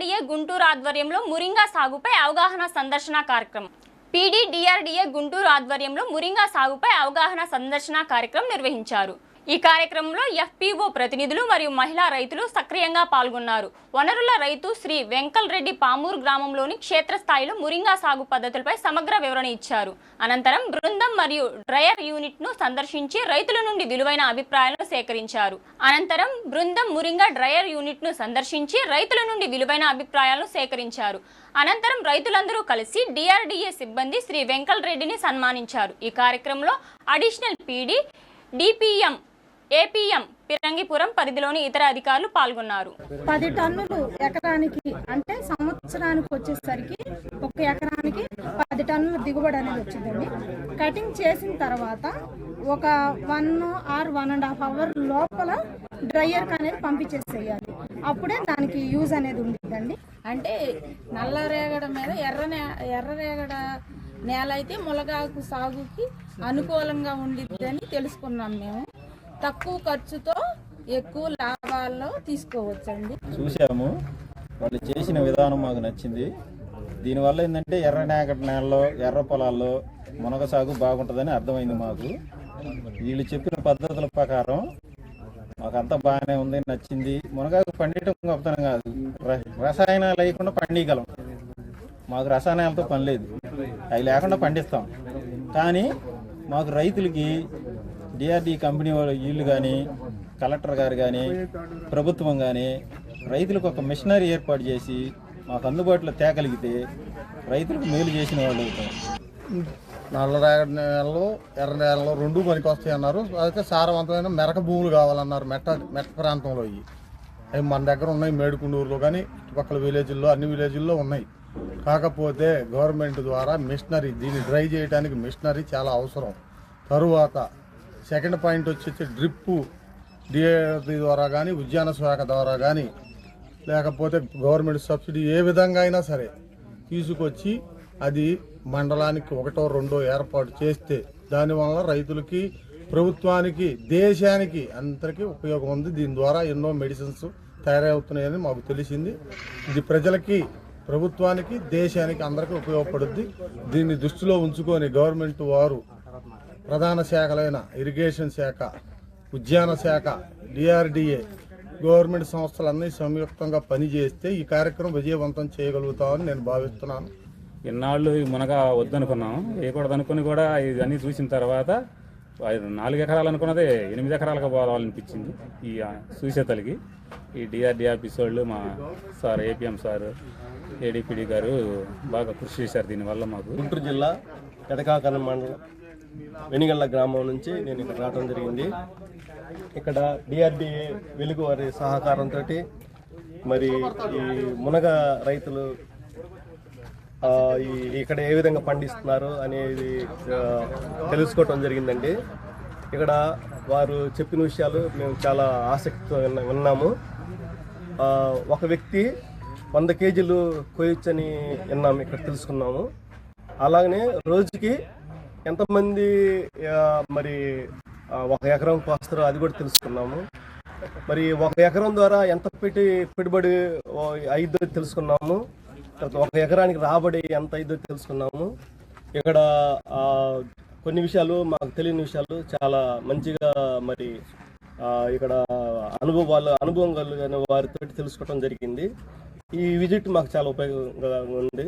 DRDA Guntur ఆధ్వర్యంలో మురింగా సాగుపై అవగాహన సందర్శన కార్యక్రమం. పీడీ డిఆర్డీఏ గుంటూరు ఆధ్వర్యంలో మురింగా సాగుపై అవగాహన సందర్శన కార్యక్రమం నిర్వహించారు. ఈ కార్యక్రమంలో ఎఫ్పిఓ ప్రతినిధులు మరియు మహిళా రైతులు సక్రియంగా పాల్గొన్నారు. వనరుల రైతు శ్రీ వెంకల్ రెడ్డి పామూరు గ్రామంలోని క్షేత్రస్థాయిలో మురింగా సాగు పద్ధతులపై సమగ్ర వివరణ ఇచ్చారు. అనంతరం బృందం మరియు డ్రయర్ యూనిట్ను సందర్శించి రైతుల నుండి విలువైన అభిప్రాయాలను సేకరించారు. అనంతరం బృందం మురింగా డ్రయర్ యూనిట్ను సందర్శించి రైతుల నుండి విలువైన అభిప్రాయాలను సేకరించారు. అనంతరం రైతులందరూ కలిసి డిఆర్డీఏ సిబ్బంది శ్రీ వెంకల్ రెడ్డిని సన్మానించారు. ఈ కార్యక్రమంలో additional PD DPM APM Pirangipuram పరిధిలోని ఇతర అధికారులు పాల్గొన్నారు. పది టన్నులు ఎకరానికి అంటే సంవత్సరానికి వచ్చేసరికి ఒక ఎకరానికి పది టన్నులు దిగుబడి అనేది వచ్చిందండి. కటింగ్ చేసిన తర్వాత ఒక one or one and half hour లోపల డ్రైయర్కి అనేది పంపించేసేయాలి. అప్పుడే దానికి యూజ్ అనేది ఉంటుందండి అంటే నల్ల రేగడ మీద ఎర్ర నే ఎర్ర రేగడ నేల అయితే ములగాకు సాగుకి అనుకూలంగా ఉండిద్దని తెలుసుకున్నాం మేము. తక్కువ ఖర్చుతో ఎక్కువ లాభాల్లో తీసుకోవచ్చండి. చూసాము వాళ్ళు చేసిన విధానం మాకు నచ్చింది. దీనివల్ల ఏంటంటే ఎర్ర నేగట నేలలో ఎర్ర పొలాల్లో మునగ సాగు బాగుంటుందని అర్థమైంది మాకు. వీళ్ళు చెప్పిన పద్ధతుల ప్రకారం మాకంతా బాగానే ఉంది నచ్చింది. మునగాకు పండించడం గొప్పతనం కాదు. రసాయనాలు లేకుండా పండించగలం మాకు రసాయనాలతో పని లేదు. అవి లేకుండా పండిస్తాం. కానీ మాకు రైతులకి డిఆర్డి కంపెనీ వీళ్ళు కానీ కలెక్టర్ గారు కానీ ప్రభుత్వం కానీ రైతులకు ఒక మిషనరీ ఏర్పాటు చేసి మాకు అందుబాటులో తేగలిగితే రైతులకు మేలు చేసిన వాళ్ళు నల్ల రేగడి నేలలో ఎర్ర నేలలో రెండు పనికి వస్తాయి అన్నారు అయితే సారవంతమైన మెరక భూములు కావాలన్నారు మెట్ట మెట్ట ప్రాంతంలో ఇవి అవి మన దగ్గర ఉన్నాయి మేడుకుండూరులో కానీ చుట్టుపక్కల విలేజ్ల్లో అన్ని విలేజ్ల్లో ఉన్నాయి. కాకపోతే గవర్నమెంట్ ద్వారా మిషనరీ దీన్ని డ్రై చేయడానికి మిషనరీ చాలా అవసరం. తరువాత సెకండ్ పాయింట్ వచ్చేసి డ్రిప్పు డిఏపి ద్వారా కానీ ఉద్యాన శాఖ ద్వారా కానీ లేకపోతే గవర్నమెంట్ సబ్సిడీ ఏ విధంగా అయినా సరే తీసుకొచ్చి అది మండలానికి ఒకటో రెండో ఏర్పాటు చేస్తే దానివల్ల రైతులకి ప్రభుత్వానికి దేశానికి అందరికీ ఉపయోగం ఉంది. దీని ద్వారా ఎన్నో మెడిసిన్స్ తయారవుతున్నాయని మాకు తెలిసింది. ఇది ప్రజలకి ప్రభుత్వానికి దేశానికి అందరికీ ఉపయోగపడుద్ది. దీన్ని దృష్టిలో ఉంచుకొని గవర్నమెంట్ వారు ప్రధాన శాఖలైన ఇరిగేషన్ శాఖ ఉద్యాన శాఖ డిఆర్డిఏ గవర్నమెంట్ సంస్థలన్నీ సంయుక్తంగా పనిచేస్తే ఈ కార్యక్రమం విజయవంతం చేయగలుగుతామని నేను భావిస్తున్నాను. ఇన్నాళ్ళు మునగ వద్దనుకున్నాం వేయకూడదు అనుకుని కూడా ఇవన్నీ చూసిన తర్వాత ఐదు- నాలుగు ఎకరాలు అనుకున్నదే ఎనిమిది ఎకరాలకు పోవాలనిపించింది ఈ ఆ, చూసేతలకి ఈ డిఆర్డి ఆఫీస్ వాళ్ళు మా సార్ ఏపీఎం సార్ ఏడీపీడీ గారు బాగా కృషి చేశారు దీనివల్ల మాకు. గుంటూరు జిల్లా పెదకాకరం మండలం వెనిగళ్ళ గ్రామం నుంచి నేను ఇక్కడ రావడం జరిగింది. ఇక్కడ డిఆర్డిఏ వెలుగు వారి సహకారంతో మరి ఈ మునగ రైతులు ఈ ఇక్కడ ఏ విధంగా పండిస్తున్నారు అనేది తెలుసుకోవటం జరిగిందండి. ఇక్కడ వారు చెప్పిన విషయాలు మేము చాలా ఆసక్తితో విన్నాము. ఒక వ్యక్తి వంద కేజీలు కోయొచ్చని విన్నాము ఇక్కడ తెలుసుకున్నాము. అలాగనే రోజుకి ఎంతమంది మరి ఒక ఎకరం కోస్తారో అది కూడా తెలుసుకున్నాము. మరి ఒక ఎకరం ద్వారా ఎంత పెట్టి పెట్టుబడి అయిద్దో తెలుసుకున్నాము. తర్వాత ఒక ఎకరానికి రాబడి ఎంత అయిద్దో తెలుసుకున్నాము. ఇక్కడ కొన్ని విషయాలు మాకు తెలియని విషయాలు చాలా మంచిగా మరి ఇక్కడ అనుభవాలు అనుభవం కలిగిన వారితో తెలుసుకోవడం జరిగింది. ఈ విజిట్ మాకు చాలా ఉపయోగంగా ఉంది.